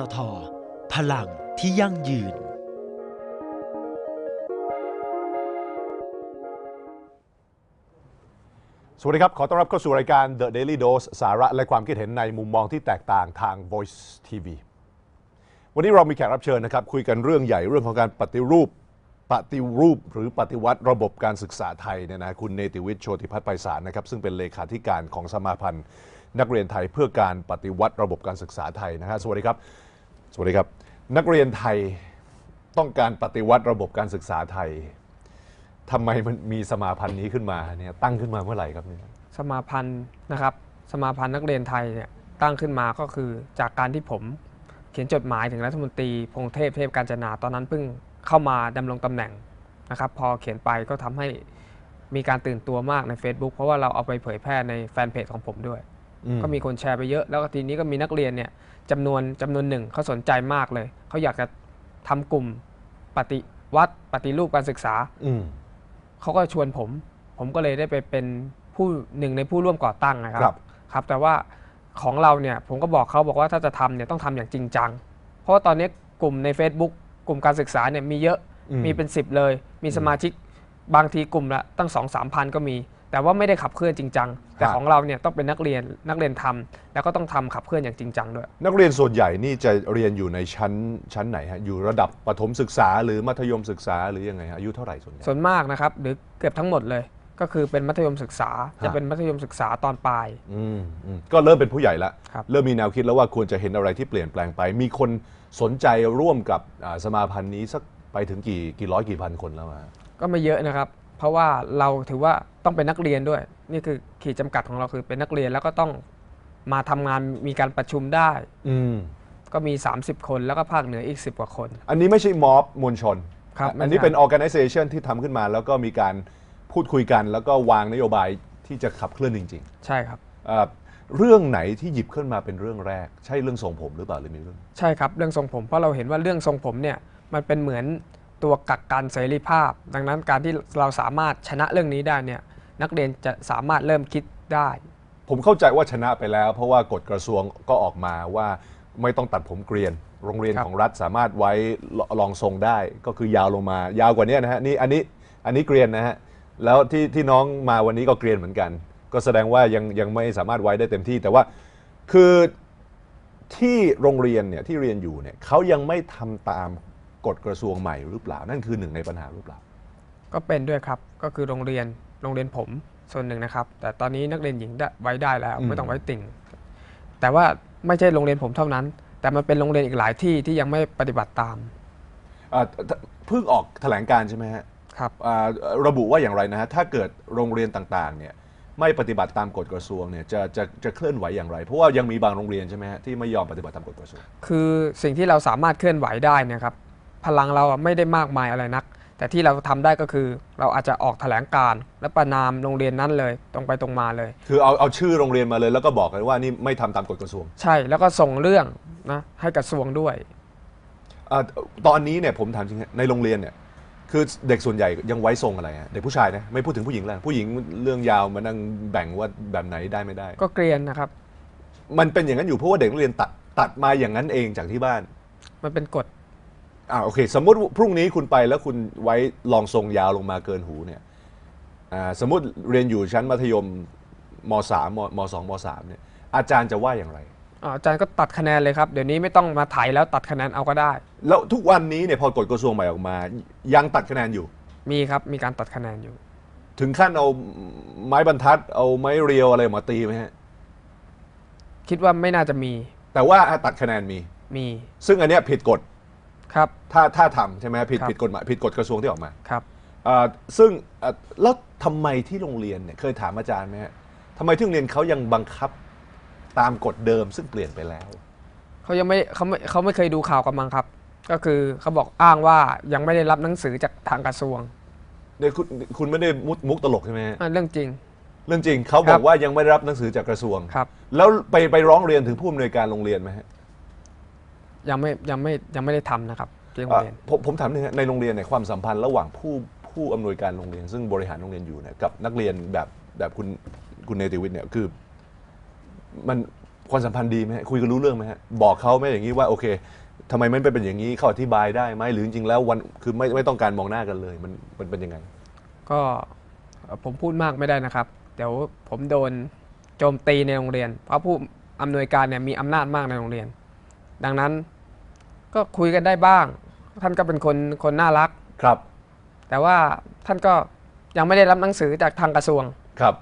ตท พลังที่ยั่งยืน สวัสดีครับ ขอต้อนรับเข้าสู่รายการ The Daily Dose สาระและความคิดเห็นในมุมมองที่แตกต่างทาง Voice TV วันนี้เรามีแขกรับเชิญนะครับ คุยกันเรื่องใหญ่เรื่องของการปฏิรูปปฏิรูปหรือปฏิวัติระบบการศึกษาไทยเนี่ยนะคุณเนติวิทย์โชติพัฒน์ไพศาลนะครับซึ่งเป็นเลขาธิการของสมาพันธ์ นักเรียนไทยเพื่อการปฏิวัติระบบการศึกษาไทยนะฮะสวัสดีครับ สวัสดีครับ นักเรียนไทยต้องการปฏิวัติระบบการศึกษาไทยทำไมมันมีสมาพันธ์นี้ขึ้นมาเนี่ยตั้งขึ้นมาเมื่อไหร่ครับเนี่ยสมาพันธ์นะครับสมาพันธ์นักเรียนไทยเนี่ยตั้งขึ้นมาก็คือจากการที่ผมเขียนจดหมายถึงรัฐมนตรีพงเทพเทพการจนาตอนนั้นเพิ่งเข้ามาดำรงตำแหน่งนะครับ พอเขียนไปก็ทำให้มีการตื่นตัวมากใน Facebook เพราะว่าเราเอาไปเผยแพร่ในแฟนเพจของผมด้วย ก็มีคนแชร์ไปเยอะ แล้วก็ทีนี้ก็มีนักเรียนเนี่ยจำนวนจำนวนหนึ่งเขาสนใจมากเลย เขาอยากจะทำกลุ่มปฏิวัติปฏิรูปการศึกษาอืมเขาก็ชวนผม ผมก็เลยได้ไปเป็นผู้หนึ่งในผู้ร่วมก่อตั้งนะครัครับ ครับ แต่ว่าของเราเนี่ยผมก็บอกเขาบอกว่าถ้าจะทำเนี่ยต้องทำอย่างจริงจัง เพราะว่าตอนนี้กลุ่มใน Facebook กลุ่มการศึกษาเนี่ยมีเยอะอืมมีเป็น 10 เลย มีสมาชิกบางทีกลุ่มละตั้ง2 3พันก็มี แต่ว่าไม่ได้ขับเคลื่อนจริงจังแต่ของเราเนี่ยต้องเป็นนักเรียนนักเรียนทำแล้วก็ต้องทำขับเคลื่อนอย่างจริงจังด้วย นักเรียนส่วนใหญ่นี่จะเรียนอยู่ในชั้นชั้นไหนฮะอยู่ระดับประถมศึกษา หรือมัธยมศึกษาหรือยังไงฮะอายุเท่าไหร่ส่วนใหญ่ส่วนมากนะครับหรือเกือบทั้งหมดเลย ก็คือเป็นมัธยมศึกษาจะเป็นมัธยมศึกษาตอนปลายอืมอืมก็เริ่มเป็นผู้ใหญ่ละครับเริ่มมีแนวคิดแล้วว่าควรจะเห็นอะไรที่เปลี่ยนแปลงไป มีคนสนใจร่วมกับอ่าสมาพันธ์นี้สักไปถึงกี่กี่ร้อยกี่พันคนแล้วอะก็ไม่เยอะนะครับ เพราะว่าเราถือว่าต้องเป็นนักเรียนด้วย นี่คือขีดจำกัดของเราคือเป็นนักเรียนแล้วก็ต้องมาทำงานมีการประชุมได้ อืม ก็มี 30 คนแล้วก็ภาคเหนืออีก 10 กว่าคน อันนี้ไม่ใช่ม็อบมวลชน ครับอันนี้ไม่ใช่เป็น organization ที่ทำขึ้นมา แล้วก็มีการพูดคุยกัน แล้วก็วางนโยบายที่จะขับเคลื่อนจริงๆใช่ครับเอ่อเรื่องไหนที่หยิบขึ้นมาเป็นเรื่องแรก ใช่เรื่องทรงผมหรือเปล่าหรือมีเรื่อง ใช่ครับเรื่องทรงผมเพราะเราเห็นว่าเรื่องทรงผมเนี่ยมันเป็นเหมือน ตัวกักกันเสรีภาพ ดังนั้นการที่เราสามารถชนะเรื่องนี้ได้เนี่ยนักเรียนจะสามารถเริ่มคิดได้ ผมเข้าใจว่าชนะไปแล้ว เพราะว่ากฎกระทรวงก็ออกมาว่าไม่ต้องตัดผมเกรียน โรงเรียนครับ ของรัฐสามารถไว้รองทรงได้ ก็คือยาวลงมายาวกว่านี้นะฮะนี่อันนี้อันนี้เกรียนนะฮะแล้วที่ที่น้องมาวันนี้ก็เกรียนเหมือนกัน ก็แสดงว่ายังยังไม่สามารถไว้ได้เต็มที่ แต่ว่าคือที่โรงเรียนเนี่ยที่เรียนอยู่เนี่ยเขายังไม่ทำตาม กฎกระทรวงใหม่หรือเปล่า นั่นคือหนึ่งในปัญหาหรือเปล่า ก็เป็นด้วยครับก็คือโรงเรียนโรงเรียนผมส่วนหนึ่งนะครับ แต่ตอนนี้นักเรียนหญิงได้ไว้ได้แล้วอืมไม่ต้องไว้ติ่ง แต่ว่าไม่ใช่โรงเรียนผมเท่านั้น แต่มันเป็นโรงเรียนอีกหลายที่ที่ยังไม่ปฏิบัติตามอ่าเพิ่งออกแถลงการณ์ใช่ไหมฮะครับอ่าระบุว่าอย่างไรนะฮะถ้าเกิดโรงเรียนต่างๆเนี่ยไม่ปฏิบัติตามกฎกระทรวงเนี่ยจะจะจะเคลื่อนไหวอย่างไร เพราะว่ายังมีบางโรงเรียนใช่ไหมฮะที่ไม่ยอมปฏิบัติตามกฎกระทรวง คือสิ่งที่เราสามารถเคลื่อนไหวได้เนะครับ พลังเราอะไม่ได้มากมายอะไรนัก แต่ที่เราทำได้ก็คือ เราอาจจะออกแถลงการณ์และประนามโรงเรียนนั้นเลย ตรงไปตรงมาเลย คือเอาเอาชื่อโรงเรียนมาเลย แล้วก็บอกกันว่านี่ไม่ทำตามกฎกระทรวง ใช่แล้วก็ส่งเรื่องนะให้กระทรวงด้วยอาตอนนี้เนี่ยผมถามจริงฮะในโรงเรียนเนี่ยคือเด็กส่วนใหญ่ยังไว้ทรงอะไรฮะเด็กผู้ชายนะไม่พูดถึงผู้หญิงแล้วผู้หญิงเรื่องยาวมานั่งแบ่งว่าแบบไหนได้ไม่ได้ ก็เกรียนนะครับ มันเป็นอย่างนั้นอยู่เพราะว่าเด็กนักเรียนตัดตัดมาอย่างนั้นเองจากที่บ้าน มันเป็นกฎ อ่าโอเค สมมติพรุ่งนี้คุณไปแล้วคุณไว้ลองทรงยาวลงมาเกินหูเนี่ยอ่าสมมติเรียนอยู่ชั้นมัธยมมสามมมสองมสามเนี่ยอาจารย์จะว่าอย่างไรอ่าอาจารย์ก็ตัดคะแนนเลยครับ เดี๋ยวนี้ไม่ต้องมาถ่ายแล้วตัดคะแนนเอาก็ได้ แล้วทุกวันนี้เนี่ยพอกฎกระทรวงใหม่ออกมา ยังตัดคะแนนอยู่ มีครับมีการตัดคะแนนอยู่ ถึงขั้นเอาไม้บรรทัด เอาไม้เรียวอะไรมาตีไหมฮะคิดว่าไม่น่าจะมี แต่ว่าตัดคะแนนมีมี ซึ่งอันเนี้ยผิดกฎ ครับ ถ้าถ้าทำใช่ไหมผิดครับ ผิดกฎหมายผิดกฎกระทรวงที่ออกมาครับ อ่าซึ่งอ่าแล้วทำไมที่โรงเรียนเนี่ยเคยถามอาจารย์ไหมฮะทำไมที่โรงเรียนเขายังบังคับตามกฎเดิมซึ่งเปลี่ยนไปแล้ว เขายังไม่เขาไม่เขาไม่เคยดูข่าวกันมั้งครับ ก็คือเขาบอกอ้างว่ายังไม่ได้รับหนังสือจากทางกระทรวงเนี่ยคุณคุณไม่ได้มุกมุกตลกใช่ไหมฮะอ่าเรื่องจริง เรื่องจริงเขาบครัอกบ ว่ายังไม่ได้รับหนังสือจากกระทรวง ครับ แล้วไปไปร้องเรียนถึงผู้อำนวยการโรงเรียนไหมฮะ ยังไม่ยังไม่ยังไม่ได้ทำนะครับที่โรงอะเรียน ผมผมถามหนึงฮะในโรงเรียนเนี่ยความสัมพันธ์ระหว่างผู้ผู้อำนวยการโรงเรียน ซึ่งบริหารโรงเรียนอยู่เนี่ยกับนักเรียนแบบแบบคุณคุณเนติวิทย์เนี่ยคือ มันความสัมพันธ์ดีไหมฮะคุยกันรู้เรื่องไหมฮะบอกเขาไหมอย่างนี้ว่าโอเคทำไมไม่เป็นอย่างนี้เขาอธิบายได้ไหมหรือจริงๆแล้ววันคือไม่ไม่ต้องการมองหน้ากันเลย มันมันเป็นยังไง ก็เอ่อผมพูดมากไม่ได้นะครับ เดี๋ยวผมโดนโจมตีในโรงเรียน เพราะผู้อำนวยการเนี่ยมีอำนาจมากในโรงเรียน ดังนั้นก็คุยกันได้บ้าง ท่านก็เป็นคนคนน่ารัก ครับ แต่ว่าท่านก็ยังไม่ได้รับหนังสือจากทางกระทรวง ครับ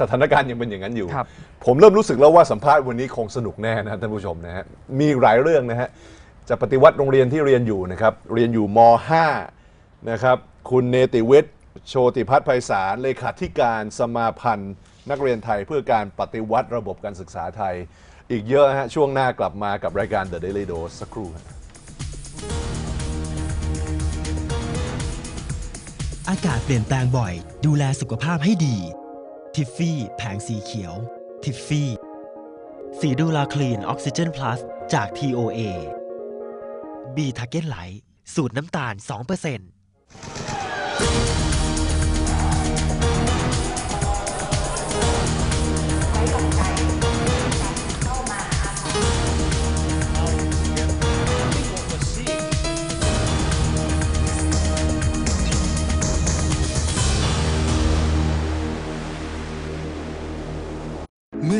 สถานการณ์ยังเป็นอย่างนั้นอยู่ ครับ ผมเริ่มรู้สึกแล้วว่าสัมภาษณ์วันนี้คงสนุกแน่นะท่านผู้ชมนะฮะ มีหลายเรื่องนะฮะ จะปฏิวัติโรงเรียนที่เรียนอยู่นะครับ เรียนอยู่ม .5 นะครับ คุณเนติวิทย์โชติพัฒน์ไพศาลเลขาธิการสมาพันธ์ นักเรียนไทยเพื่อการปฏิวัติระบบการศึกษาไทย อีกเยอะฮะช่วงหน้ากลับมากับรายการ The Daily Dose สักครู่ฮะอากาศเปลี่ยนแปลงบ่อย ดูแลสุขภาพให้ดี ทิฟฟี่ แผงสีเขียว ทิฟฟี่ สีดูลาคลีนออกซิเจนพลัสจาก TOA B ทาเก็ตไลท์สูตรน้ำตาล 2%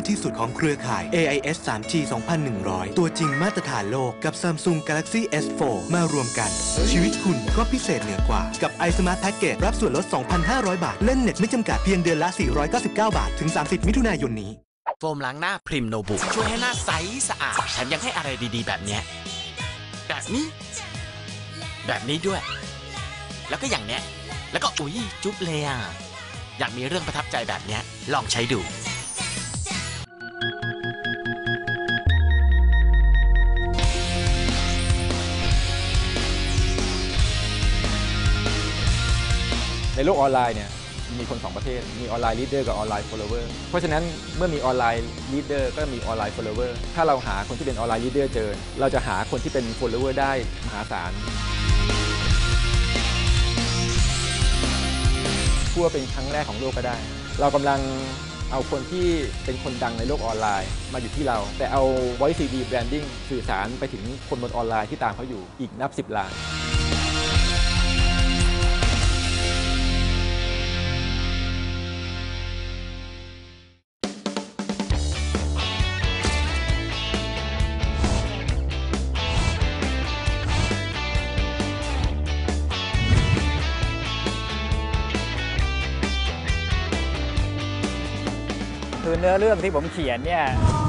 ที่สุดของเครือข่าย AIS 3G 2100 ตัวจริงมาตรฐานโลกกับ Samsung Galaxy S4 มารวมกัน ชีวิตคุณก็พิเศษเหนือกว่า กับ iSmart Package รับส่วนลด 2,500 บาท เล่นเน็ตไม่จำกัดเพียงเดือนละ 499 บาท ถึง 30 มิถุนายนนี้ โฟมล้างหน้าพริมโนบุช่วยให้หน้าใสสะอาดแถมยังให้อะไรดีๆ แบบเนี้ยแบบนี้ แบบนี้ด้วย แล้วก็อย่างเนี้ย แล้วก็อุ๊ยจุ๊บเลยอะอยากมีเรื่องประทับใจแบบเนี้ย ลองใช้ดู ในโลกออนไลน์เนี่ยมีคนสองประเภท มีออนไลน์ลีดเดอร์กับออนไลน์ follower เพราะฉะนั้นเมื่อมีออนไลน์ลีดเดอร์ก็มีออนไลน์ follower ถ้าเราหาคนที่เป็นออนไลน์ลีดเดอร์เจอ เราจะหาคนที่เป็น follower ได้มหาศาลพูดว่าเป็นครั้งแรกของโลกก็ได้ เรากำลังเอาคนที่เป็นคนดังในโลกออนไลน์มาอยู่ที่เรา แต่เอา voice TV branding สื่อสารไปถึงคนบนออนไลน์ที่ตามเขาอยู่อีกนับ 10ล้าน นื้อเรื่องที่ผมเขียนเนี่ย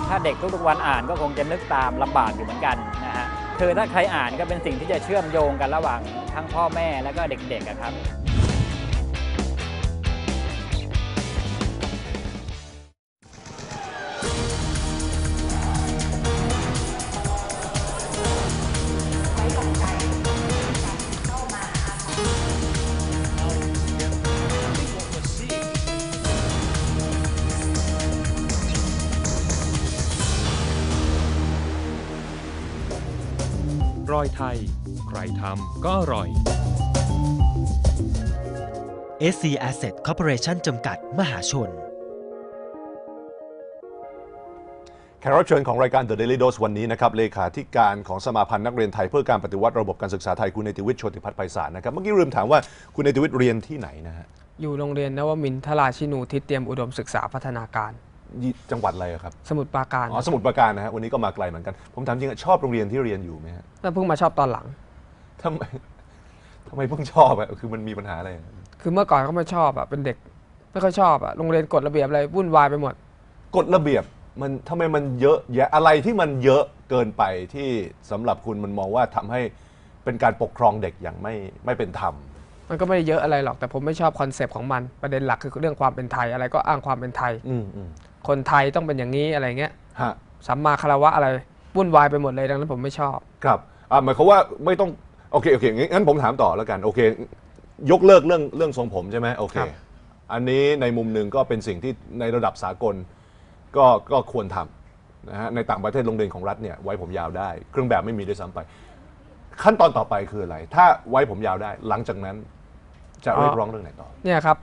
ถ้าเด็กทุกๆวันอ่านก็คงจะนึกตามลำบากอยู่เหมือนกันนะฮะคือถ้าใครอ่านก็เป็นสิ่งที่จะเชื่อมโยงกันระหว่างทั้งพ่อแม่แล้วก็เด็กๆครับ รอยไทย ใครทำก็อร่อย SC Asset Corporation จำกัดมหาชน แขกรับเชิญของรายการ The Daily Dose วันนี้นะครับ เลขาธิการของสมาพันธ์นักเรียนไทยเพื่อการปฏิวัติระบบการศึกษาไทยคุณเนติวิทย์โชติพัฒน์ไพศาลนะครับ เมื่อกี้ลืมถามว่าคุณเนติวิทย์เรียนที่ไหนนะฮะ อยู่โรงเรียนนวมินทราชินูทิศเตรียมอุดมศึกษาพัฒนาการ ยี่จังหวัดอะไรอะครับ สมุทรปราการอ๋อ สมุทรปราการนะฮะ วันนี้ก็มาไกลเหมือนกัน ผมถามจริงอะชอบโรงเรียนที่เรียนอยู่ไหมฮะแล้วเพิ่งมาชอบตอนหลัง ทำไมทำไมเพิ่งชอบอะคือมันมีปัญหาอะไรอะคือเมื่อก่อนก็ไม่ชอบอะเป็นเด็ก ไม่ค่อยชอบอะโรงเรียนกฎระเบียบอะไรวุ่นวายไปหมด กฎระเบียบมันทำไมมันเยอะแยะอะไรที่มันเยอะเกินไปที่สำหรับคุณมันมองว่าทำให้เป็นการปกครองเด็กอย่างไม่ไม่เป็นธรรม มันก็ไม่ได้เยอะอะไรหรอกแต่ผมไม่ชอบคอนเซปต์ของมันประเด็นหลักคือเรื่องความเป็นไทยอะไรก็อ้างความเป็นไทย อืมอืม คนไทยต้องเป็นอย่างนี้อะไรเงี้ยฮะสัมมาคารวะอะไรวุ่นวายไปหมดเลยดังนั้นผมไม่ชอบ ครับอ่าหมายความว่าไม่ต้องโอเคโอเคงั้นงั้นผมถามต่อแล้วกันโอเค ยกเลิกเรื่องเรื่องทรงผมใช่ไหมโอเค ครับ อันนี้ในมุมหนึ่งก็เป็นสิ่งที่ในระดับสากลก็ก็ควรทำนะฮะในต่างประเทศโรงเรียนของรัฐเนี่ยไว้ผมยาวได้ เครื่องแบบไม่มีด้วยซ้ำไป ขั้นตอนต่อไปคืออะไร ถ้าไว้ผมยาวได้ หลังจากนั้นจะเรียกร้องเรื่องไหนต่อ เนี่ยครับ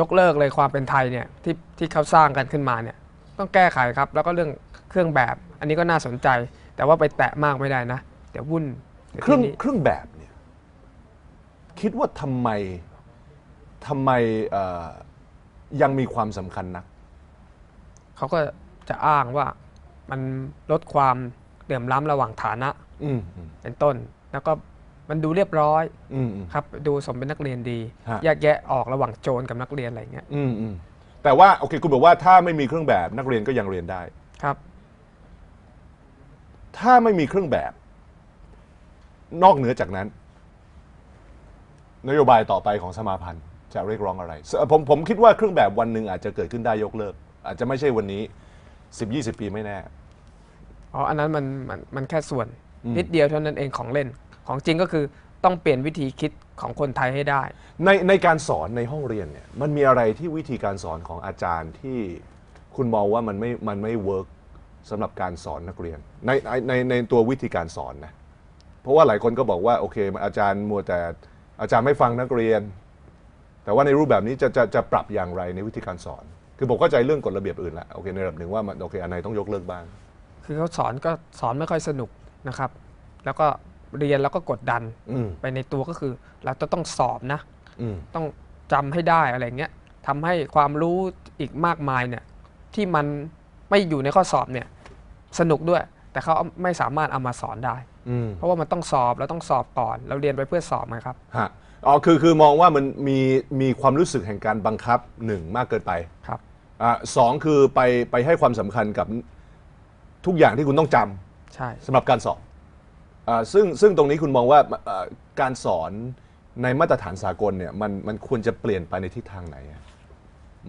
ยกเลิกเลยความเป็นไทยเนี่ยที่ที่เขาสร้างกันขึ้นมาเนี่ย ต้องแก้ไขครับ แล้วก็เรื่องเครื่องแบบ อันนี้ก็น่าสนใจ แต่ว่าไปแตะมากไม่ได้นะ เดี๋ยววุ่นดี๋ยวเครื่องทีนี้เครื่องแบบเนี่ยคิดว่าทำไมทำไมเอ่อยังมีความสำคัญนัก เขาก็จะอ้างว่ามันลดความเหลื่อมล้ำระหว่างฐานะอืมอืมเป็นต้น แล้วก็มันดูเรียบร้อยอืมอืม ครับ ดูสมเป็นนักเรียนดีฮะ แยกแยะออกระหว่างโจรกับนักเรียนอะไรเงี้ย อืมอืม แต่ว่าโอเคคุณบอกว่าถ้าไม่มีเครื่องแบบนักเรียนก็ยังเรียนได้ ครับ ถ้าไม่มีเครื่องแบบ นอกเหนือจากนั้น นโยบายต่อไปของสมาพันธ์จะเรียกร้องอะไรสผมผมคิดว่าเครื่องแบบวันหนึ่งอาจจะเกิดขึ้นได้ยกเลิก อาจจะไม่ใช่วันนี้ 10-20 ปีไม่แน่ อ๋ออันนั้นมันมันมันแค่ส่วนอืมนิดเดียวเท่านั้นเองของเล่นของจริงก็คือ ต้องเปลี่ยนวิธีคิดของคนไทยให้ได้ ในในการสอนในห้องเรียนเนี่ยมันมีอะไรที่วิธีการสอนของอาจารย์ที่คุณมองว่ามันไม่มันไม่เวิร์กสำหรับการสอนนักเรียนในในในในตัววิธีการสอนนะเพราะว่าหลายคนก็บอกว่าโอเคอาจารย์มัวแต่อาจารย์ไม่ฟังนักเรียน แต่ว่าในรูปแบบนี้จะจะจะปรับอย่างไรในวิธีการสอน คือผมเข้าใจเรื่องกฎระเบียบอื่นละโอเคในระดับหนึ่งว่ามันโอเคอันไหนต้องยกเลิกบ้าง คือเขาสอนก็สอนไม่ค่อยสนุกนะครับ แล้วก็ เรียนแล้วก็กดดันอืมไปในตัวก็คือ เราจะต้องสอบนะอืมต้องจำให้ได้อะไรเงี้ยทำให้ความรู้อีกมากมายเนี่ย ที่มันไม่อยู่ในข้อสอบเนี่ย สนุกด้วย แต่เขาไม่สามารถเอามาสอนได้อืมเพราะว่ามันต้องสอบเราต้องสอบก่อน เราเรียนไปเพื่อสอบไงครับฮะอ๋อคือคือมองว่ามันมีมีความรู้สึกแห่งการบังคับหนึ่งมากเกินไปครับอ่าสองคือไปไปให้ความสำคัญกับทุกอย่างที่คุณต้องจำใช่สำหรับการสอบ อาซึ่งซึ่งตรงนี้คุณมองว่าอ่าการสอนในมาตรฐานสากลเนี่ยมันมันควรจะเปลี่ยนไปในทิศทางไหนอะ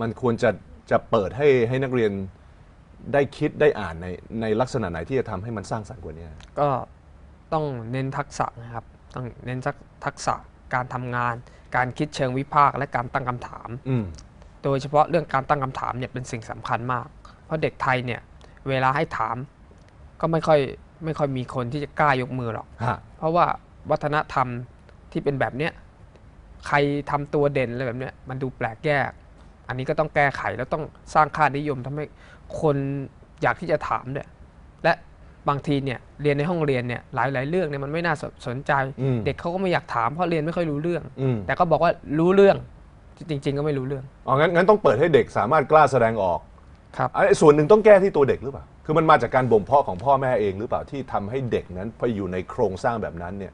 มันควรจะจะเปิดให้ให้นักเรียนได้คิดได้อ่านในในลักษณะไหนที่จะทำให้มันสร้างสรรค์กว่านี้ ก็ต้องเน้นทักษะนะครับ ต้องเน้นทักทักษะการทำงาน การคิดเชิงวิพากษ์และการตั้งคำถาม อืม โดยเฉพาะเรื่องการตั้งคำถามเนี่ยเป็นสิ่งสำคัญมาก เพราะเด็กไทยเนี่ยเวลาให้ถามก็ไม่ค่อย ไม่ค่อยมีคนที่จะกล้ายกมือหรอก ฮะ เพราะว่าวัฒนธรรมที่เป็นแบบเนี้ยใครทำตัวเด่นอะไรแบบเนี้ยมันดูแปลกแยก อันนี้ก็ต้องแก้ไขแล้วต้องสร้างค่านิยมทำให้คนอยากที่จะถามเนี่ยและบางทีเนี่ยเรียนในห้องเรียนเนี่ยหลาย ๆ เรื่องเนี่ยมันไม่น่าสสนใจ อืม เด็กเขาก็ไม่อยากถามเพราะเรียนไม่ค่อยรู้เรื่อง อืมแต่ก็บอกว่ารู้เรื่องจริง ๆ ก็ไม่รู้เรื่องอ๋องั้นงั้นต้องเปิดให้เด็กสามารถกล้าแสดงออกครับไอ้ส่วนหนึ่งต้องแก้ที่ตัวเด็กหรือเปล่า คือมันมาจากการบ่มเพาะของพ่อแม่เองหรือเปล่าที่ทำให้เด็กนั้นพออยู่ในโครงสร้างแบบนั้นเนี่ย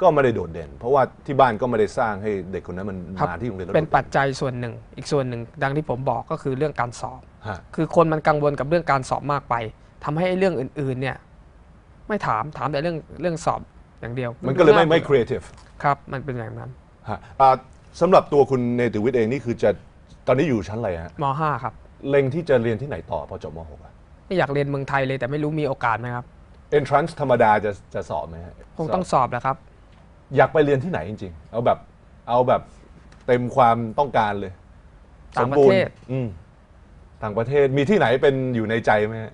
ก็ไม่ได้โดดเด่น เพราะว่าที่บ้านก็ไม่ได้สร้างให้เด็กคนนั้นมันครับ มาที่โรงเรียนแล้วเป็นโดดด่ปัจจัยส่วนหนึ่ง อีกส่วนหนึ่ง ดังที่ผมบอกก็คือเรื่องการสอบ ฮะคือคนมันกังวลกับเรื่องการสอบมากไปทำให้เรื่องอื่นๆเนี่ยไม่ถามถามแต่เรื่องเรื่องสอบอย่างเดียวมันก็เลยไม่น่าไม่บื่อ creative ครับ มันเป็นอย่างนั้นฮะอ่าสำหรับตัวคุณเนติวิทย์เองนี่คือจะตอนนี้อยู่ชั้นอะไรฮะม .5 ครับ เล็งที่จะเรียนที่ไหนต่อพอจบม .6 อะ ไม่อยากเรียนเมืองไทยเลยแต่ไม่รู้มีโอกาสไหมครับ entrance ธรรมดาจะจะสอบไหมฮะคงต้องสอบแหละครับ อยากไปเรียนที่ไหนจริง ๆ เอาแบบเอาแบบเต็มความต้องการเลยต่างประเทศสมบูณ์อืมต่างประเทศมีที่ไหนเป็นอยู่ในใจไหมฮะ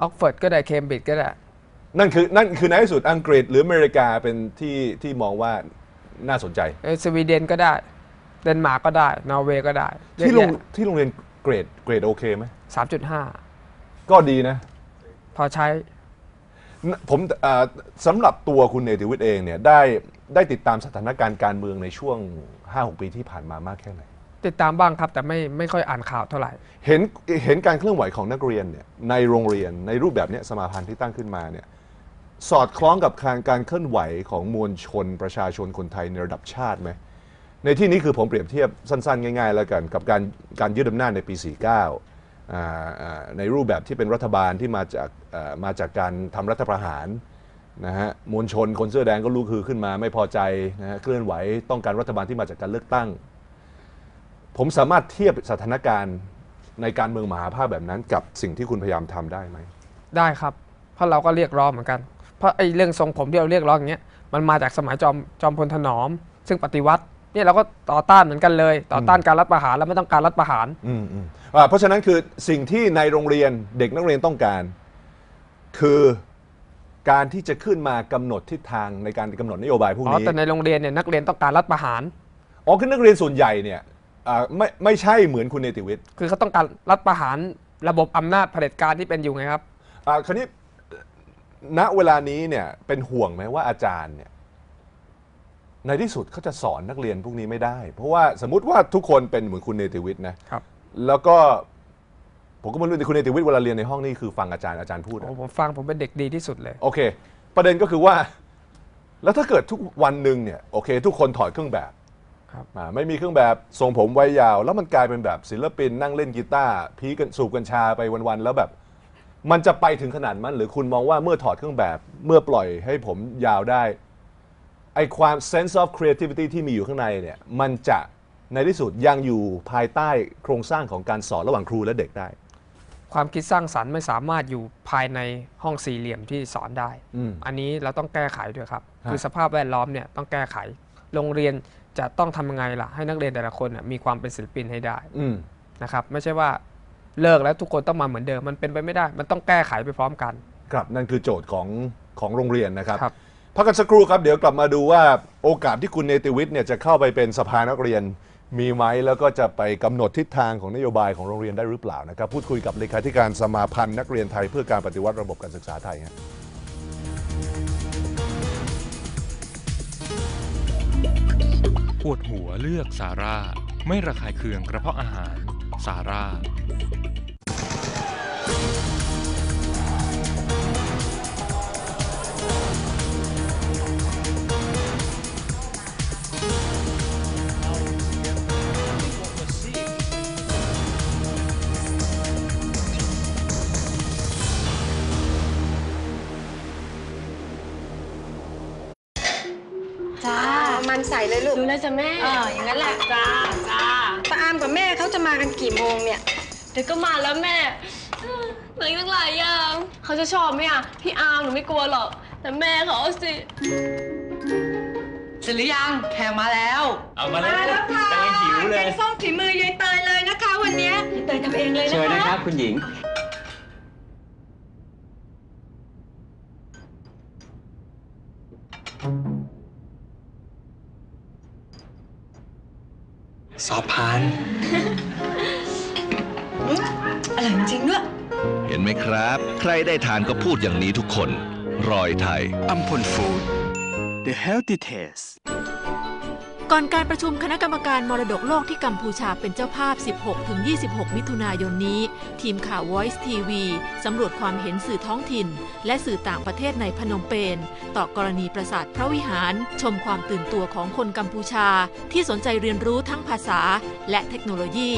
ออกฟอร์ดก็ได้เคมบริดจ์ก็ได้ นั่นคือนั่นคือในที่สุดอังกฤษหรืออเมริกาเป็นที่ที่มองว่าน่าสนใจเออสวีเดนก็ได้ เดนมาร์กก็ได้ นอร์เวย์ก็ได้ที่โรงที่โรงเรียนเกรดเกรดโอเคไหม สามจุดห้า ก็ดีนะ พอใช้ ผมเอ่อสำหรับตัวคุณเนติวิทย์เองเนี่ยได้ได้ติดตามสถานการณ์การเมืองในช่วง 5-6 ปีที่ผ่านมามากแค่ไหน ติดตามบ้างครับ แต่ไม่ไม่ค่อยอ่านข่าวเท่าไหร่ เห็นเห็นการเคลื่อนไหวของนักเรียนเนี่ยในโรงเรียนในรูปแบบเนี้ยสมาพันธ์ที่ตั้งขึ้นมาเนี่ยสอดคล้องกับการการเคลื่อนไหวของมวลชนประชาชนคนไทยในระดับชาติไหมในที่นี้คือผมเปรียบเทียบสั้นๆ ง่ายๆ แล้วกัน กับการการยึดอำนาจในปี 49อ่าอ่า ในรูปแบบที่เป็นรัฐบาลที่มาจากมาจากการทำรัฐประหารนะฮะมวลชนคนเสื้อแดงก็ลุกฮือขึ้นมาไม่พอใจนะฮะเคลื่อนไหวต้องการรัฐบาลที่มาจากการเลือกตั้ง ผมสามารถเทียบสถานการณ์ในการเมืองมหาภาคแบบนั้น กับสิ่งที่คุณพยายามทำได้ไหมได้ครับ เพราะเราก็เรียกร้องเหมือนกัน เพราะไอ้เรื่องทรงผมที่เราเรียกร้องอย่างเงี้ยมันมาจากสมัยจอมจอมพลถนอม ซึ่งปฏิวัติ เนี่ยเราก็ต่อต้านเหมือนกันเลย ต่อต้านการรัฐประหารแล้วไม่ต้องการรัฐประหารอืมอืมอ่าเพราะฉะนั้นคือสิ่งที่ในโรงเรียนเด็กนักเรียนต้องการ คือการที่จะขึ้นมากำหนดทิศทางในการกำหนดนโยบายพวกอ๋อนี้แต่ในโรงเรียนเนี่ยนักเรียนต้องการรัฐประหาร อ๋อคือนักเรียนส่วนใหญ่เนี่ยอ่าไม่ไม่ใช่เหมือนคุณเนติวิทย์คือเขาต้องการรัฐประหารระบบอำนาจเผด็จการที่เป็นอยู่ไงครับ อ่าคราวนี้ณเวลานี้เนี่ยเป็นห่วงไหมว่าอาจารย์เนี่ย ในที่สุดเขาจะสอนนักเรียนพวกนี้ไม่ได้ เพราะว่าสมมติว่าทุกคนเป็นเหมือนคุณเนติวิทย์นะครับ แล้วก็ผมก็ไม่รู้แต่คุณเนติวิทย์เวลาเรียนในห้องนี่คือฟังอาจารย์อาจารย์พูดอะ โอ้ผมฟังผมเป็นเด็กดีที่สุดเลย โอเค ประเด็นก็คือว่า แล้วถ้าเกิดทุกวันหนึ่งเนี่ยโอเค ทุกคนถอดเครื่องแบบครับ อ่าไม่มีเครื่องแบบทรงผมไว้ยาว แล้วมันกลายเป็นแบบศิลปินนั่งเล่นกีตาร์พีกันสูบกัญชาไปวันๆแล้วแบบ มันจะไปถึงขนาดนั้นหรือคุณมองว่าเมื่อถอดเครื่องแบบ เมื่อปล่อยให้ผมยาวได้ ไอความ sense of creativity ที่มีอยู่ข้างในเนี่ยมันจะในที่สุดยังอยู่ภายใต้โครงสร้างของการสอนระหว่างครูและเด็กได้ ความคิดสร้างสรรค์ไม่สามารถอยู่ภายในห้องสี่เหลี่ยมที่สอนได้ อืม อันนี้เราต้องแก้ไขด้วยครับ ฮะ คือสภาพแวดล้อมเนี่ยต้องแก้ไข โรงเรียนจะต้องทำยังไงล่ะ ให้นักเรียนแต่ละคนน่ะมีความเป็นศิลปินให้ได้อืม นะครับ ไม่ใช่ว่าเลิกแล้วทุกคนต้องมาเหมือนเดิม มันเป็นไปไม่ได้ มันต้องแก้ไขไปพร้อมกัน ครับ นั่นคือโจทย์ของของโรงเรียนนะครับ ครับ พักกันสักครู่ครับ เดี๋ยวกลับมาดูว่าโอกาสที่คุณเนติวิทย์เนี่ยจะเข้าไปเป็นสภานักเรียนมีไหมแล้วก็จะไปกำหนดทิศทางของนโยบายของโรงเรียนได้หรือเปล่านะครับ พูดคุยกับเลขาธิการสมาพันธ์นักเรียนไทย เพื่อการปฏิวัติระบบการศึกษาไทยครับปวดหัวเลือกซาร่า ไม่ระคายเคืองกระเพาะอาหารซาร่า ดูแลวจ้ะแม่เอออย่างนั้นแหละจ้าจ้าตาอามกับแม่เขาจะมากันกี่โมงเนี่ย เดี๋ยวก็มาแล้วแม่เหลืออีกตั้งหลายอย่างเขาจะชอบไหมอะพี่อาร์มหนูไม่กลัวหรอก แต่แม่เขาสิ เสร็จหรือยังแขกมาแล้ว เอามาแล้วค่ะกำลังหิวเลยส้มฝีมือ ยายเตยเลยนะคะ วันเนี้ยยายเตยทำเองเลยนะคะ เชิญนะครับคุณหญิง อบผ่าน อร่อยจริงๆด้วย เห็นไหมครับ ใครได้ทานก็พูดอย่างนี้ทุกคน รอยไทยอัมพลฟู้ด The Healthy Taste ก่อนการประชุมคณะกรรมการมรดกโลกที่กัมพูชาเป็นเจ้าภาพ 16-26 มิถุนายนนี้ ทีมข่าว Voice TV สำรวจความเห็นสื่อท้องถิ่น และสื่อต่างประเทศในพนมเปญต่อกรณีปราสาทพระวิหาร ชมความตื่นตัวของคนกัมพูชา ที่สนใจเรียนรู้ทั้งภาษาและเทคโนโลยี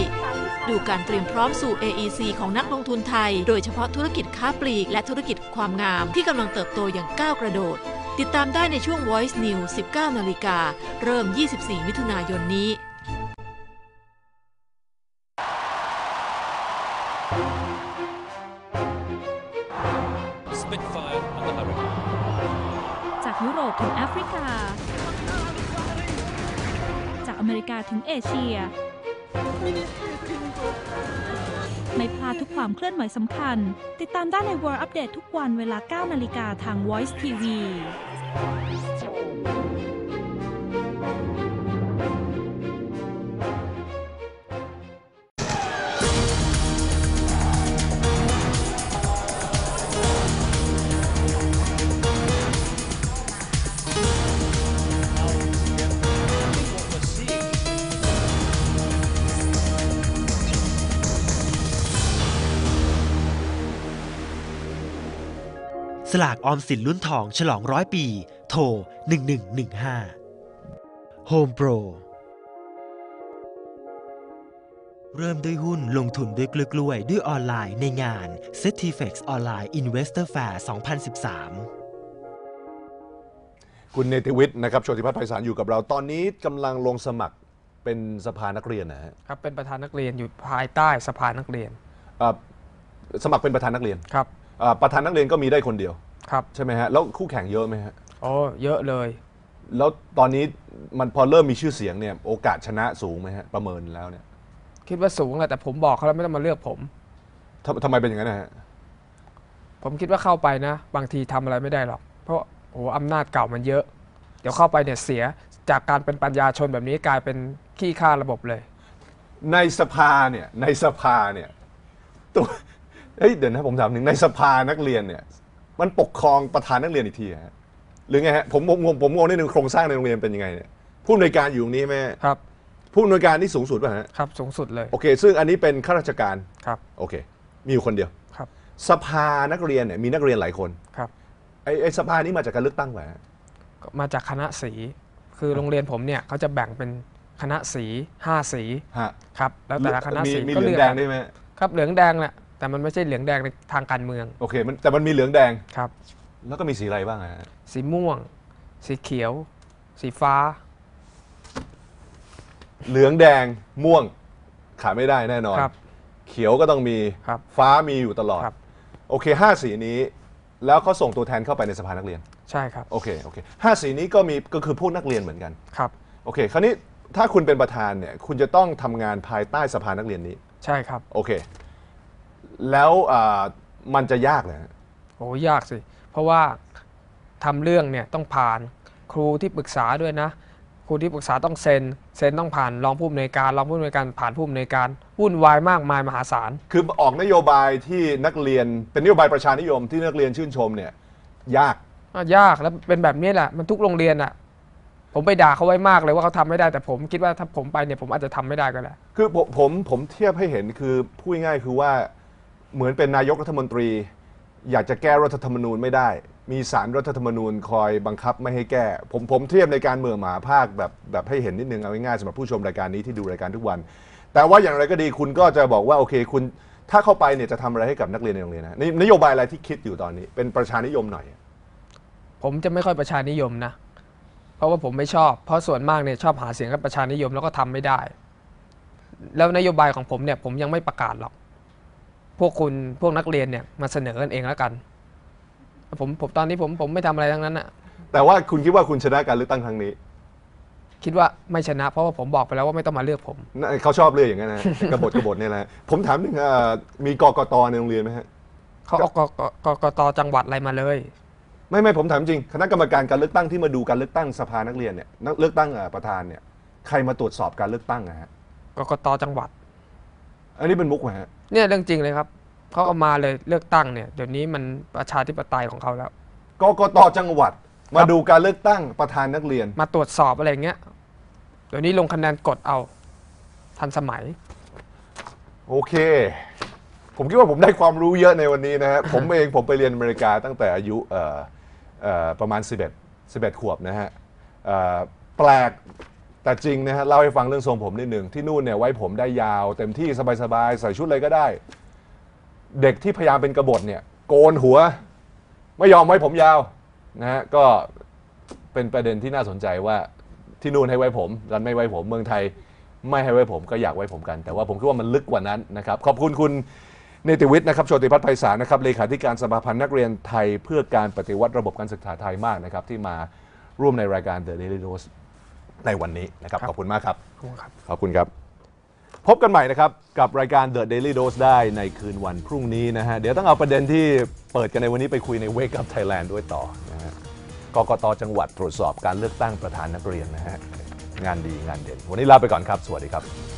ดูการเตรียมพร้อมสู่ AEC ของนักลงทุนไทย โดยเฉพาะธุรกิจค้าปลีกและธุรกิจความงามที่กำลังเติบโตอย่างก้าวกระโดด ติดตามได้ในช่วง Voice News 19นาฬิกาเริ่ม 24 มิถุนายนนี้จากยุโรปถึงแอฟริกา จากอเมริกาถึงเอเชีย ลื่อนไหวสำคัญ ติดตามได้ใน World Update ทุกวันเวลา 9 นาฬิกาทาง Voice TV สลากออมสินรุ่นทองฉลองร้อยปี โทร 1115 Home Pro เริ่มด้วยหุ้นลงทุนด้วยกล้วยๆด้วยออนไลน์ในงาน c e t i f e x Online Investor Fair 2013 คุณเนติวิทย์นะครับโชติพัฒน์ไพศาลอยู่กับเราตอนนี้กำลังลงสมัครเป็นสภานักเรียนนะฮะครับเป็นประธานนักเรียนอยู่ภายใต้สภานักเรียนเอ่อสมัครเป็นประธานนักเรียนครับเอ่อประธานนักเรียนก็มีได้คนเดียว ครับใช่ไหมฮะ แล้วคู่แข่งเยอะไหมฮะ โอ้เยอะเลย แล้วตอนนี้มันพอเริ่มมีชื่อเสียงเนี่ยโอกาสชนะสูงไหมฮะ ประเมินแล้วเนี่ยคิดว่าสูงแหละแต่ผมบอกเขาแล้วไม่ต้องมาเลือกผม ทำทำไมเป็นอย่างนั้นนะฮะ ผมคิดว่าเข้าไปนะ บางทีทำอะไรไม่ได้หรอก เพราะโอ้โหอำนาจเก่ามันเยอะ เดี๋ยวเข้าไปเนี่ยเสียจากการเป็นปัญญาชนแบบนี้กลายเป็นขี้ข้าระบบเลย ในสภาเนี่ยในสภาเนี่ยตัว เฮ้ยเดี๋ยวนะผมถามหนึ่งในสภานักเรียนเนี่ย มันปกครองประธานนักเรียนอีกทีฮะหรือไงฮะผมผมผมผมงงนิดนึงโครงสร้างในโรงเรียนเป็นยังไงเนี่ยผู้อำนวยการอยู่ตรงนี้ไหมครับ ผู้อำนวยการนี่สูงสุดป่ะฮะครับสูงสุดเลยโอเค ซึ่งอันนี้เป็นข้าราชการครับโอเค มีอยู่คนเดียวครับ สภานักเรียนเนี่ยมีนักเรียนหลายคนครับไอ้ไอ้สภานี้มาจากการเลือกตั้งไหมฮะก็มาจากคณะสีคือโรงเรียนผมเนี่ยเขาจะแบ่งเป็นคณะสีห้าสีฮะครับแล้วแต่ละคณะมีสีมีก็เหลืองกแดงด้วยไหม ครับเหลืองแดงแหละ แต่มันไม่ใช่เหลืองแดงในทางการเมืองโอเคมันแต่มันมีเหลืองแดง ครับ แล้วก็มีสีอะไรบ้างฮะสีม่วง สีเขียว สีฟ้า เหลืองแดงม่วงขาดไม่ได้แน่นอน ครับ เขียวก็ต้องมีครับฟ้ามีอยู่ตลอด ครับ โอเคห้าสีนี้ แล้วเขาส่งตัวแทนเข้าไปในสภานักเรียน ใช่ครับ โอเคโอเคห้าสีนี้ก็มีก็คือพวกนักเรียนเหมือนกัน ครับ โอเค คราวนี้ถ้าคุณเป็นประธานเนี่ย คุณจะต้องทำงานภายใต้สภานักเรียนนี้ ใช่ครับ โอเค แล้วอ่ามันจะยากเลยฮะโอ้ยากสิ เพราะว่าทำเรื่องเนี่ยต้องผ่านครูที่ปรึกษาด้วยนะ ครูที่ปรึกษาต้องเซ็นเซ็นต้องผ่านรองผู้อำนวยการรองผู้อำนวยการผ่านผู้อำนวยการวุ่นวายมากมายมหาศาล คือออกนโยบายที่นักเรียนเป็นนโยบายประชานิยมที่นักเรียนชื่นชมเนี่ยยาก อะยากแล้วเป็นแบบนี้แหละมันทุกโรงเรียนอะ ผมไปด่าเขาไว้มากเลยว่าเขาทำไม่ได้แต่ผมคิดว่าถ้าผมไปเนี่ยผมอาจจะทำไม่ได้ก็ได้ คือผมผมผมเทียบให้เห็นคือพูดง่ายๆคือว่า เหมือนเป็นนายกรัฐมนตรี อยากจะแก้รัฐธรรมนูญไม่ได้ มีสารรัฐธรรมนูญคอยบังคับไม่ให้แก้ ผมผมเทียบในการเมืองหมาภาคแบบแบบให้เห็นนิดนึงเอาง่ายๆสำหรับผู้ชมรายการนี้ที่ดูรายการทุกวัน แต่ว่าอย่างไรก็ดีคุณก็จะบอกว่าโอเคคุณถ้าเข้าไปเนี่ยจะทำอะไรให้กับนักเรียนในโรงเรียนนะนนโยบายอะไรที่คิดอยู่ตอนนี้ เป็นประชานิยมหน่อย ผมจะไม่ค่อยประชานิยมนะ เพราะว่าผมไม่ชอบ เพราะส่วนมากเนี่ยชอบหาเสียงกับประชานิยมแล้วก็ทำไม่ได้ แล้วนโยบายของผมเนี่ยผมยังไม่ประกาศหรอก พวกคุณพวกนักเรียนเนี่ยมาเสนอกันเองแล้วกัน ผมผมตอนนี้ผมผมไม่ทำอะไรทั้งนั้นอะแต่ว่าคุณคิดว่าคุณชนะการเลือกตั้งครั้งนี้คิดว่าไม่ชนะ เพราะว่าผมบอกไปแล้วว่าไม่ต้องมาเลือกผม น่ะเขาชอบเรื่องอย่างนั้นนะ กบฏกบฏเนี่ยแหละผมถามหนึ่งอ่ามีกกตในโรงเรียนไหมฮะเขาเอากกกกตจังหวัดอะไรมาเลย ไม่ไม่ผมถามจริงคณะกรรมการการเลือกตั้งที่มาดูการเลือกตั้งสภานักเรียนเนี่ยนักเลือกตั้งอ่าประธานเนี่ยใครมาตรวจสอบการเลือกตั้งนะฮะกกตจังหวัด อันนี้เป็นมุกไหมฮะเนี่ยเรื่องจริงเลยครับเขาเอามาเลยเลือกตั้งเนี่ยเดี๋ยวนี้มันประชาธิปไตยของเขาแล้ว กกตจังหวัด มาดูการเลือกตั้งประธานนักเรียน มาตรวจสอบอะไรเงี้ยเดี๋ยวนี้ลงคะแนนกดเอา ทันสมัย โอเค ผมคิดว่าผมได้ความรู้เยอะในวันนี้นะฮะ ผมเองผมไปเรียนอเมริกาตั้งแต่อายุเอ่อเอ่อประมาณ 11 11 ขวบนะฮะเอ่อแปลก แต่จริงนะฮะเล่าให้ฟังเรื่องทรงผมนิดหนึ่งที่นู่นเนี่ยไว้ผมได้ยาว เต็มที่สบายๆใส่ชุดอะไรก็ได้ เด็กที่พยายามเป็นกบฏเนี่ย โกนหัว ไม่ยอมไว้ผมยาวนะฮะก็เป็นประเด็นที่น่าสนใจว่าที่นู่นให้ไว้ผมรันไม่ไว้ผมเมืองไทยไม่ให้ไว้ผมก็อยากไว้ผมกัน แต่ว่าผมคิดว่ามันลึกกว่านั้นนะครับขอบคุณคุณเนติวิทย์นะครับโชติพัฒน์ไพศาลนะครับเลขาธิการสภาพันธ์นักเรียนไทยเพื่อการปฏิวัติระบบการศึกษาไทยมากนะครับที่มาร่วมในรายการ The Daily Dose ในวันนี้นะครับ ขอบคุณมากครับ ขอบคุณครับพบกันใหม่นะครับ กับรายการ The Daily Dose ได้ในคืนวันพรุ่งนี้นะฮะ เดี๋ยวต้องเอาประเด็นที่เปิดกันในวันนี้ไปคุยใน Wake Up Thailand ด้วยต่อนะฮะกกตจังหวัดตรวจสอบการเลือกตั้งประธานนักเรียนนะฮะ งานดีงานเด่น วันนี้ลาไปก่อนครับ สวัสดีครับ